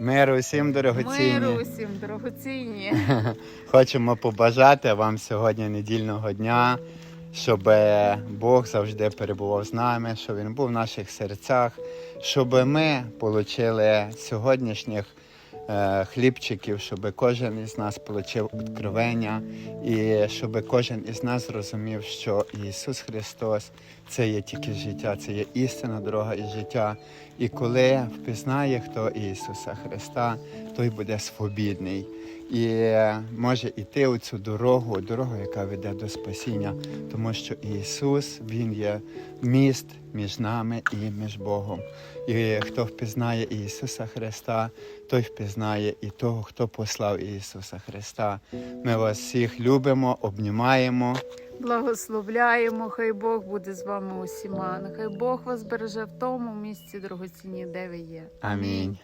Миру всім дорогоцінні. Миру усім дорогоцінні. Хочемо побажати вам сьогодні недільного дня, щоб Бог завжди перебував з нами, щоб Він був в наших серцях, щоб ми отримали сьогоднішніх хлібчиків, щоб кожен із нас отримав відкровення, і щоб кожен із нас зрозумів, що Ісус Христос це є тільки життя, це є істина, дорога і життя. І коли впізнає хто Ісуса Христа, той буде свобідний і може йти у цю дорогу, дорогу, яка веде до спасіння, тому що Ісус Він є міст між нами і між Богом. І хто впізнає Ісуса Христа, той впізнає і того, хто послав Ісуса Христа. Ми вас всіх любимо, обнімаємо. Благословляємо, хай Бог буде з вами усіма. Нехай Бог вас береже в тому місці дорогоцінні, де ви є. Амінь.